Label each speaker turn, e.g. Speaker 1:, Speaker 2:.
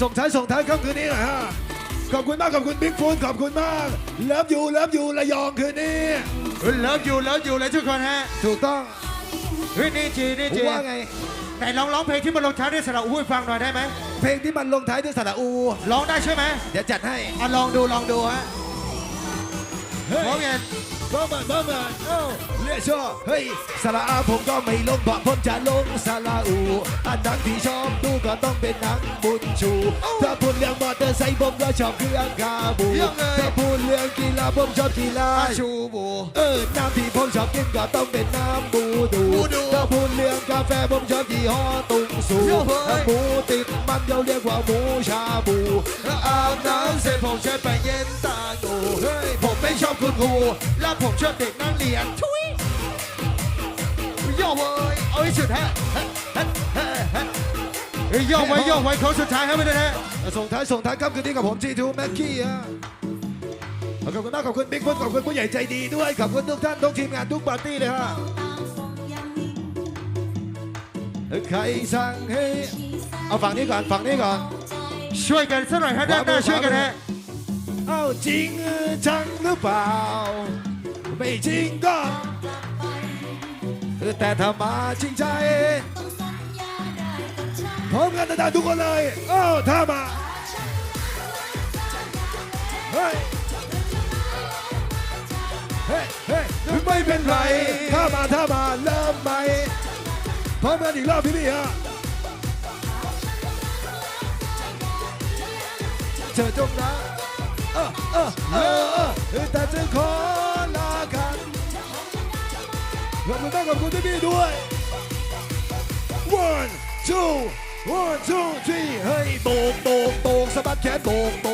Speaker 1: ส่งท้ายส่งท้ายค่ำคืนนี้หน่อยฮะขอบคุณมากขอบคุณบิ๊กฟูนขอบคุณมากเลิฟยูเลิฟยูระยองคืนนี้
Speaker 2: เลิฟอยู่เลิฟอยู่เลยทุกคนฮะ
Speaker 1: ถูกต้อง
Speaker 2: เฮ้ยนี่จีนี่
Speaker 1: ผม
Speaker 2: จี
Speaker 1: ว่าไง
Speaker 2: ไหนลองร้องเพลงที่มันลงท้ายด้วยสระอู้ให้ฟังหน่อยได้ไหม
Speaker 1: เพลงที่มันลงท้ายด้วยสระอู
Speaker 2: ร้องได้ใช่ไหม
Speaker 1: เดี๋ยวจัดให้
Speaker 2: อะลองดูลองดูฮะ
Speaker 1: เฮ้ย
Speaker 2: ร้องไง
Speaker 1: บ้ามันบ้ามันเอ้าเรียกชอบเฮ้ยสระอาผมก็ไม่ลงเพราะผมจะลงสระอู อันหนังที่ชอบดูก็ต้องเป็นหนังบุญชู ถ้าพูดเรื่องมอเตอร์ไซค์ผมก็ชอบเครื่องคาบูถ้าพูดเรื่องกีฬาผมชอบกีฬา
Speaker 2: อาชูบู
Speaker 1: เออน้ำที่ผมชอบกินก็ต้องเป็นน้ำบูดู
Speaker 2: บูดู
Speaker 1: ถ้าพูดเรื่องกาแฟผมชอบยี่ห้อตุงสู
Speaker 2: โย่เฮ้ย
Speaker 1: ถ้าหมูติดมันเราเรียกว่าหมูชาบูอาบน้ำเสร็จผมใช้ไปเย็น
Speaker 2: ชอบคุณครูและผมชอบเด็กนักเรียนทุยโย่เว้ยเอาให้สุดฮะฮะฮะฮะฮะเฮ้ยโย่ไว้โย่ไว้โค้งสุดท้ายให้ไม่ได้นะ
Speaker 1: ส่งท้ายส่งท้ายครับคืนนี้กับผมจีทูแม็กกี้ฮะขอบคุณมากขอบคุณบิ๊กฟุตขอบคุณผู้ใหญ่ใจดีด้วยขอบคุณทุกท่านทุกทีมงานทุกปาร์ตี้เลยฮะใครสั่งให้เอาฝั่งนี้ก่อนฝั่งนี้ก่อน
Speaker 2: ช่วยกันสักหน่อยฮะด้านหน้าช่วยกันฮะ
Speaker 1: เอาจริงจังหรือเปล่า ไม่จริงก็แต่ถ้ามาจริงใจพร้อมกันนะทุกคนเลยเอ้าถ้ามาเฮ้ยเฮ้ยเฮ้ยไม่เป็นไร ถ้ามาถ้ามาเริ่มใหม่พร้อมกันอีกรอบพี่พี่ฮะเธอจงรัก เออเออเออเออแต่จะขอลากันขอบคุณมากขอบคุณที่นี่ด้วย one two one two three เฮ้ยโบกโบกโบกสะบัดแขนโบกโบ